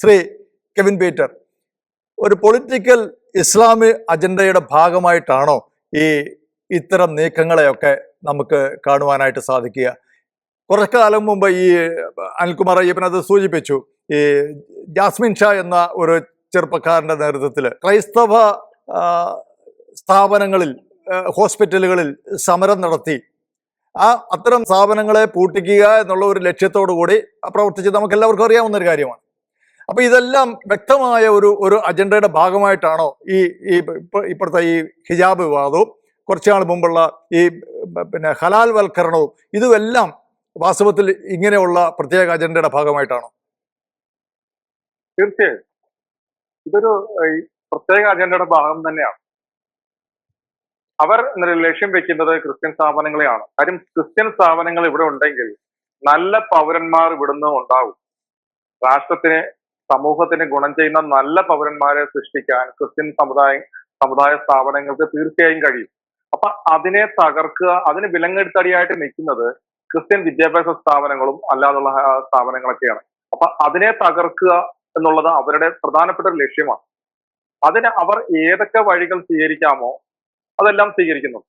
Shri Kevin Peter ഒരു political ഇസ്ലാമി അജണ്ടയുടെ ഭാഗമായിട്ടാണോ ഈ ഇത്തരം നീക്കങ്ങളെയൊക്കെ നമുക്ക് കാണുവാനായിട്ട് സാധിക്കുക? കുറച്ച് കാലം മുമ്പ് ഈ അനിൽകുമാർ അയ്യപ്പനത് സൂചിപ്പിച്ചു. ഈ ജാസ്മിൻ ഷാ എന്ന ഒരു ചെറുപ്പക്കാരന്റെ നേതൃത്വത്തിൽ ക്രൈസ്തവ സ്ഥാപനങ്ങളിൽ ഹോസ്പിറ്റലുകളിൽ സമരം നടത്തി. ആ അത്തരം സ്ഥാപനങ്ങളെ പൂട്ടിക്കുക എന്നുള്ള ഒരു ലക്ഷ്യത്തോടു കൂടി പ്രവർത്തിച്ച് നമുക്ക് എല്ലാവർക്കും അറിയാവുന്ന ഒരു കാര്യമാണ്. അപ്പൊ ഇതെല്ലാം വ്യക്തമായ ഒരു ഒരു അജണ്ടയുടെ ഭാഗമായിട്ടാണോ ഈ ഈ ഇപ്പ- ഇപ്പോഴത്തെ ഈ ഹിജാബ് വിവാദവും കുറച്ചു നാൾ മുമ്പുള്ള ഈ പിന്നെ ഹലാൽ വൽക്കരണവും ഇതുമെല്ലാം വാസ്തവത്തിൽ ഇങ്ങനെയുള്ള പ്രത്യേക അജണ്ടയുടെ ഭാഗമായിട്ടാണോ? തീർച്ചയായും. ഇതൊരു പ്രത്യേക അജണ്ടയുടെ ഭാഗം തന്നെയാണ്. അവർ ലക്ഷ്യം വെക്കുന്നത് ക്രിസ്ത്യൻ സ്ഥാപനങ്ങളെയാണ്. കാര്യം ക്രിസ്ത്യൻ സ്ഥാപനങ്ങൾ ഇവിടെ ഉണ്ടെങ്കിൽ നല്ല പൗരന്മാർ ഇവിടുന്ന് ഉണ്ടാവും. രാഷ്ട്രത്തിന് സമൂഹത്തിന് ഗുണം ചെയ്യുന്ന നല്ല പൗരന്മാരെ സൃഷ്ടിക്കാൻ ക്രിസ്ത്യൻ സമുദായം സമുദായ സ്ഥാപനങ്ങൾക്ക് തീർച്ചയായും കഴിയും. അപ്പൊ അതിനെ തകർക്കുക അതിന് വിലങ്ങെടുത്തടിയായിട്ട് നിൽക്കുന്നത് ക്രിസ്ത്യൻ വിദ്യാഭ്യാസ സ്ഥാപനങ്ങളും അല്ലാതുള്ള സ്ഥാപനങ്ങളൊക്കെയാണ്. അപ്പൊ അതിനെ തകർക്കുക എന്നുള്ളത് അവരുടെ പ്രധാനപ്പെട്ട ഒരു ലക്ഷ്യമാണ്. അതിന് അവർ ഏതൊക്കെ വഴികൾ സ്വീകരിക്കാമോ അതെല്ലാം സ്വീകരിക്കുന്നു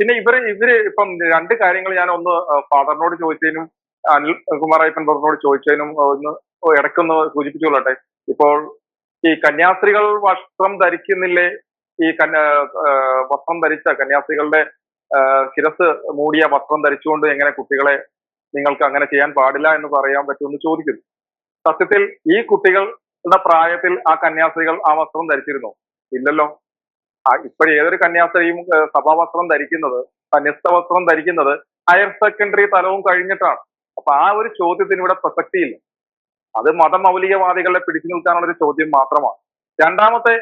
പിന്നെ ഇവർ ഇവർ ഇപ്പം രണ്ട് കാര്യങ്ങൾ ഞാൻ ഒന്ന് ഫാദറിനോട് ചോദിച്ചതിനും അനിൽ കുമാർ അയ്യപ്പൻ പറഞ്ഞോട് ചോദിച്ചതിനും ഒന്ന് ഇടയ്ക്കൊന്ന് സൂചിപ്പിച്ചുകൊള്ളട്ടെ. ഇപ്പോൾ ഈ കന്യാസ്ത്രീകൾ വസ്ത്രം ധരിക്കുന്നില്ലേ? ഈ കന്യ വസ്ത്രം ധരിച്ച കന്യാസ്ത്രീകളുടെ ശിരസ് മൂടിയ വസ്ത്രം ധരിച്ചുകൊണ്ട് എങ്ങനെ കുട്ടികളെ നിങ്ങൾക്ക് അങ്ങനെ ചെയ്യാൻ പാടില്ല എന്ന് പറയാൻ പറ്റുമെന്ന് ചോദിക്കുന്നു. സത്യത്തിൽ ഈ കുട്ടികളുടെ പ്രായത്തിൽ ആ കന്യാസ്ത്രീകൾ ആ വസ്ത്രം ധരിച്ചിരുന്നു? ഇല്ലല്ലോ. ഇപ്പോൾ ഏതൊരു കന്യാസ്ത്രീയും സഭാവസ്ത്രം ധരിക്കുന്നത് കന്യസ്ഥ വസ്ത്രം ധരിക്കുന്നത് ഹയർ സെക്കൻഡറി തലവും കഴിഞ്ഞിട്ടാണ്. അപ്പൊ ആ ഒരു ചോദ്യത്തിന് ഇവിടെ പ്രസക്തിയില്ല അത് മതമൗലികവാദികളെ പിടിച്ചു നിൽക്കാനുള്ള ഒരു ചോദ്യം മാത്രമാണ്. രണ്ടാമത്തെ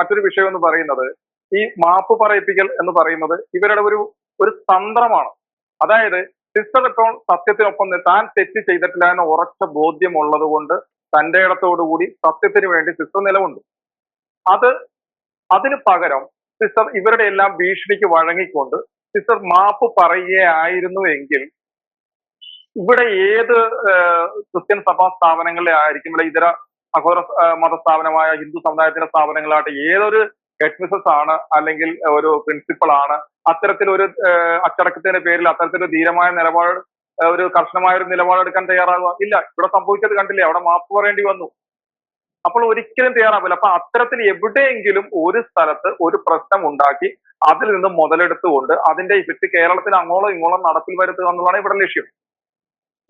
മറ്റൊരു വിഷയം എന്ന് പറയുന്നത് ഈ മാപ്പ് പറയിപ്പിക്കൽ എന്ന് പറയുന്നത് ഇവരുടെ ഒരു ഒരു തന്ത്രമാണ്. അതായത് സിസ്റ്റർ ഇപ്പോൾ സത്യത്തിനൊപ്പം താൻ തെറ്റ് ചെയ്തിട്ടില്ല എന്ന ഉറച്ച ബോധ്യമുള്ളത് കൊണ്ട് തന്റെ ഇടത്തോടുകൂടി സത്യത്തിന് വേണ്ടി സിസ്റ്റർ നിലവുണ്ട് അത് അതിന് പകരം സിസ്റ്റർ ഇവരുടെ എല്ലാം ഭീഷണിക്ക് വഴങ്ങിക്കൊണ്ട് സിസ്റ്റർ മാപ്പ് പറയുകയായിരുന്നു എങ്കിൽ ഇവിടെ ഏത് ക്രിസ്ത്യൻ സഭാ സ്ഥാപനങ്ങളിലെ ആയിരിക്കും ഇതര അഘോര മത സ്ഥാപനമായ ഹിന്ദു സമുദായത്തിന്റെ സ്ഥാപനങ്ങളായിട്ട് ഏതൊരു ഹെഡ് മിസസ് ആണ് അല്ലെങ്കിൽ ഒരു പ്രിൻസിപ്പൾ ആണ് അത്തരത്തിൽ ഒരു അച്ചടക്കത്തിന്റെ പേരിൽ അത്തരത്തിലൊരു ധീരമായ നിലപാട് ഒരു കർശനമായ ഒരു നിലപാടെടുക്കാൻ തയ്യാറാകുക ഇല്ല. ഇവിടെ സംഭവിച്ചത് കണ്ടില്ലേ? അവിടെ മാപ്പ് പറയേണ്ടി വന്നു. അപ്പോൾ ഒരിക്കലും തയ്യാറാവില്ല. അപ്പൊ അത്തരത്തിൽ എവിടെയെങ്കിലും ഒരു സ്ഥലത്ത് ഒരു പ്രശ്നം ഉണ്ടാക്കി അതിൽ നിന്ന് മുതലെടുത്തുകൊണ്ട് അതിന്റെ ഇഫക്റ്റ് കേരളത്തിൽ അങ്ങോളം ഇങ്ങോളം നടപ്പിൽ വരുത്തുക എന്നുള്ളതാണ് ഇവിടെ ലക്ഷ്യം.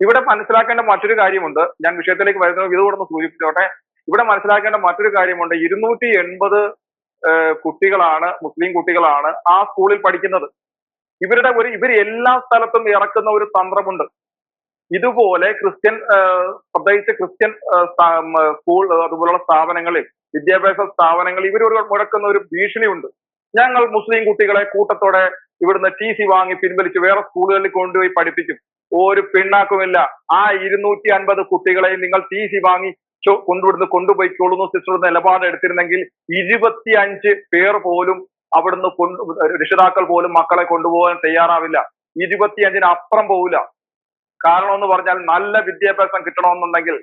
ഇവിടെ മനസ്സിലാക്കേണ്ട മറ്റൊരു കാര്യമുണ്ട്. ഞാൻ വിഷയത്തിലേക്ക് വരുന്നത് ഇതുകൂടെ ഒന്ന് സൂചിപ്പിച്ചോട്ടെ. ഇവിടെ മനസ്സിലാക്കേണ്ട മറ്റൊരു കാര്യമുണ്ട്. ഇരുന്നൂറ്റി എൺപത് കുട്ടികളാണ് മുസ്ലിം കുട്ടികളാണ് ആ സ്കൂളിൽ പഠിക്കുന്നത്. ഇവരുടെ ഒരു ഇവർ എല്ലാ സ്ഥലത്തും ഇറക്കുന്ന ഒരു തന്ത്രമുണ്ട്. ഇതുപോലെ ക്രിസ്ത്യൻ പ്രത്യേകിച്ച് ക്രിസ്ത്യൻ സ്കൂൾ അതുപോലുള്ള സ്ഥാപനങ്ങളിൽ വിദ്യാഭ്യാസ സ്ഥാപനങ്ങളിൽ ഇവർ ഒരു മുഴക്കുന്ന ഒരു ഭീഷണിയുണ്ട്. ഞങ്ങൾ മുസ്ലിം കുട്ടികളെ കൂട്ടത്തോടെ ഇവിടുന്ന് ടി സി വാങ്ങി പിൻവലിച്ച് വേറെ സ്കൂളുകളിൽ കൊണ്ടുപോയി പഠിപ്പിക്കും. ഒരു പിണ്ണാക്കുമില്ല. ആ ഇരുന്നൂറ്റി അൻപത് കുട്ടികളെയും നിങ്ങൾ ടി വാങ്ങി കൊണ്ടുവിടുന്ന് കൊണ്ടുപോയിക്കോളുന്നു. സിസ്റ്റർ നിലപാട് എടുത്തിരുന്നെങ്കിൽ ഇരുപത്തി അഞ്ച് പേർ പോലും അവിടുന്ന് കൊണ്ട് രക്ഷിതാക്കൾ പോലും മക്കളെ കൊണ്ടുപോകാൻ തയ്യാറാവില്ല. ഇരുപത്തിയഞ്ചിന് അപ്പുറം പോവില്ല. കാരണം എന്ന് പറഞ്ഞാൽ നല്ല വിദ്യാഭ്യാസം കിട്ടണമെന്നുണ്ടെങ്കിൽ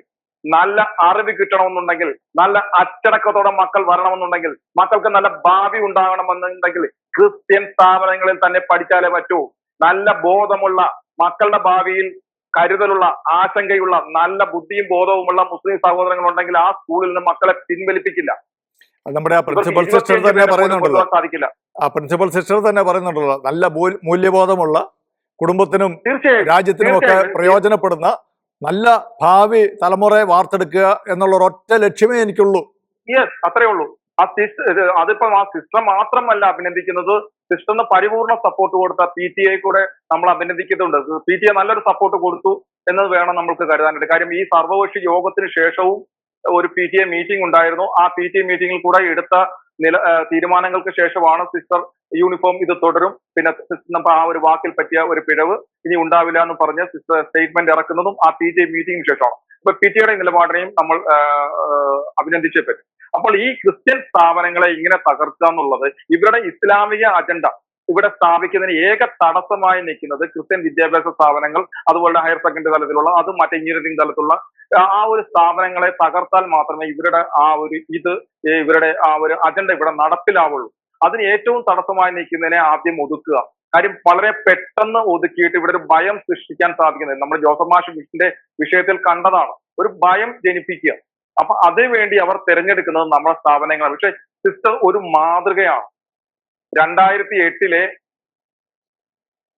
നല്ല അറിവ് കിട്ടണമെന്നുണ്ടെങ്കിൽ നല്ല അച്ചടക്കത്തോടെ മക്കൾ വരണമെന്നുണ്ടെങ്കിൽ മക്കൾക്ക് നല്ല ഭാവി ഉണ്ടാകണമെന്നുണ്ടെങ്കിൽ ക്രിസ്ത്യൻ സ്ഥാപനങ്ങളിൽ തന്നെ പഠിച്ചാലേ പറ്റൂ. നല്ല ബോധമുള്ള മക്കളുടെ ഭാവിയിൽ കരുതലുള്ള ആശങ്കയുള്ള നല്ല ബുദ്ധിയും ബോധവുമുള്ള മുസ്ലിം സഹോദരങ്ങൾ ഉണ്ടെങ്കിൽ ആ സ്കൂളിൽ നിന്ന് മക്കളെ പിൻവലിപ്പിക്കില്ല. നമ്മുടെ പ്രിൻസിപ്പൽ സിസ്റ്റർ 25 തന്നെ പറയുന്നുണ്ടല്ലോ. കൊണ്ടുപോകാൻ സാധിക്കില്ല. ആ പ്രിൻസിപ്പൽ സിസ്റ്റർ തന്നെ പറയുന്നുണ്ടല്ലോ. നല്ല മൂല്യ- മൂല്യബോധമുള്ള കുടുംബത്തിനും രാജ്യത്തിനും ഒക്കെ. പ്രയോജനപ്പെടുന്ന നല്ല ഭാവി തലമുറയെ വാർത്തെടുക്കുക എന്നുള്ള ഒരൊറ്റ ലക്ഷ്യമേ എനിക്കുള്ളൂ. യെസ് അത്രേ ഉള്ളൂ. ആ അതിപ്പോ ആ സിസ്റ്റം മാത്രമല്ല അഭിനന്ദിക്കുന്നത്. സിസ്റ്റം പരിപൂർണ സപ്പോർട്ട് കൊടുത്ത പി ടി ഐ കൂടെ നമ്മൾ അഭിനന്ദിക്കുന്നുണ്ട്. പി ടി ഐ നല്ലൊരു സപ്പോർട്ട് കൊടുത്തു എന്നത് വേണം നമ്മൾക്ക് കരുതാനായിട്ട്. കാര്യം ഈ സർവകക്ഷി യോഗത്തിന് ശേഷവും ഒരു പി ടി ഐ മീറ്റിംഗ് ഉണ്ടായിരുന്നു. ആ പി ടി ഐ മീറ്റിംഗിൽ കൂടെ എടുത്ത നില തീരുമാനങ്ങൾക്ക് ശേഷമാണ് സിസ്റ്റർ യൂണിഫോം ഇത് തുടരും. പിന്നെ സിസ്റ്റർ ആ ഒരു വാക്കിൽ പറ്റിയ ഒരു പിഴവ് ഇനി ഉണ്ടാവില്ല എന്ന് പറഞ്ഞ് സിസ്റ്റർ സ്റ്റേറ്റ്മെന്റ് ഇറക്കുന്നതും ആ പി ടി ഐ മീറ്റിംഗിന് ശേഷമാണ്. ഇപ്പൊ പി ടി ഐയുടെ നിലപാടിനെയും നമ്മൾ അഭിനന്ദിച്ചേ പറ്റും. അപ്പോൾ ഈ ക്രിസ്ത്യൻ സ്ഥാപനങ്ങളെ ഇങ്ങനെ തകർക്കുക എന്നുള്ളത് ഇവരുടെ ഇസ്ലാമിക അജണ്ട ഇവിടെ സ്ഥാപിക്കുന്നതിന് ഏക തടസ്സമായി നിൽക്കുന്നത് ക്രിസ്ത്യൻ വിദ്യാഭ്യാസ സ്ഥാപനങ്ങൾ അതുപോലെ ഹയർ സെക്കൻഡറി തലത്തിലുള്ള അത് മറ്റ് എഞ്ചിനീയറിംഗ് തലത്തിലുള്ള ആ- ഒരു സ്ഥാപനങ്ങളെ തകർത്താൽ മാത്രമേ ഇവരുടെ ആ ഒരു ഇത് ഇവരുടെ ആ ഒരു അജണ്ട ഇവിടെ നടപ്പിലാവുള്ളൂ. അതിന് ഏറ്റവും തടസ്സമായി നിൽക്കുന്നതിനെ ആദ്യം ഒതുക്കുക. കാര്യം വളരെ പെട്ടെന്ന് ഒതുക്കിയിട്ട് ഇവിടെ ഒരു ഭയം സൃഷ്ടിക്കാൻ സാധിക്കുന്നത് നമ്മൾ ജോസഫ് മിഷന്റെ വിഷയത്തിൽ കണ്ടതാണ്. ഒരു ഭയം ജനിപ്പിക്കുക. അപ്പൊ അതിനുവേണ്ടി അവർ തിരഞ്ഞെടുക്കുന്നത് നമ്മുടെ സ്ഥാപനങ്ങളാണ്. പക്ഷെ സിസ്റ്റർ ഒരു മാതൃകയാണ്. രണ്ടായിരത്തി എട്ടിലെ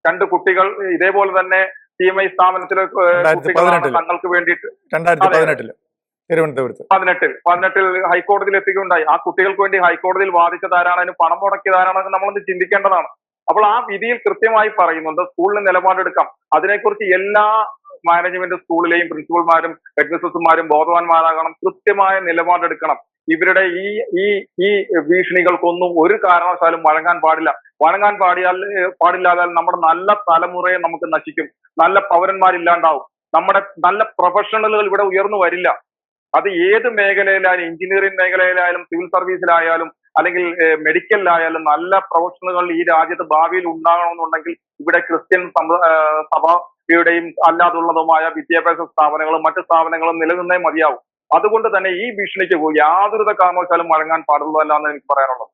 രണ്ട് കുട്ടികൾ ഇതേപോലെ തന്നെ സി എം ഐ സ്ഥാപനത്തിലെ കുട്ടികളാണ്. തങ്ങൾക്ക് വേണ്ടിയിട്ട്. തിരുവനന്തപുരത്ത്. പതിനെട്ടിൽ. പതിനെട്ടിൽ ഹൈക്കോടതിയിൽ എത്തിക്കുകയുണ്ടായി. ആ കുട്ടികൾക്ക് വേണ്ടി ഹൈക്കോടതിയിൽ വാദിച്ചതാരാണ്? അതിന് പണം മുടക്കിയതാരാണെന്ന് നമ്മളൊന്ന് ചിന്തിക്കേണ്ടതാണ്. അപ്പോൾ ആ വിധിയിൽ കൃത്യമായി പറയുന്നുണ്ട് സ്കൂളിന് നിലപാടെടുക്കാം. അതിനെക്കുറിച്ച് എല്ലാ മാനേജ്മെന്റ് സ്കൂളിലെയും പ്രിൻസിപ്പൽമാരും ഹെഡ്മിസ്സസുമാരും ബോധവാന്മാരാകണം കൃത്യമായ നിലപാടെടുക്കണം. ഇവരുടെ ഈ ഈ ഈ ഭീഷണികൾക്കൊന്നും ഒരു കാരണവശാലും വഴങ്ങാൻ പാടില്ല. വഴങ്ങാൻ പാടിയാൽ പാടില്ലാതാൽ നമ്മുടെ നല്ല തലമുറയെ നമുക്ക് നശിക്കും. നല്ല പൗരന്മാരില്ലാണ്ടാവും. നമ്മുടെ നല്ല പ്രൊഫഷണലുകൾ ഇവിടെ ഉയർന്നു വരില്ല. അത് ഏത് മേഖലയിലായാലും എഞ്ചിനീയറിംഗ് മേഖലയിലായാലും സിവിൽ സർവീസിലായാലും അല്ലെങ്കിൽ മെഡിക്കലിലായാലും നല്ല പ്രൊഫഷണലുകൾ ഈ രാജ്യത്ത് ഭാവിയിൽ ഉണ്ടാകണമെന്നുണ്ടെങ്കിൽ ഇവിടെ ക്രിസ്ത്യൻ സമ്പ- സഭയുടെയും അല്ലാതുള്ളതുമായ വിദ്യാഭ്യാസ സ്ഥാപനങ്ങളും മറ്റ് സ്ഥാപനങ്ങളും നിലനിന്നേ മതിയാവും. അതുകൊണ്ട് തന്നെ ഈ ഭീഷണിക്ക് യാതൊരു കാരണവശാലും വഴങ്ങാൻ പാടുള്ളതല്ല എന്ന് എനിക്ക് പറയാനുള്ളത്.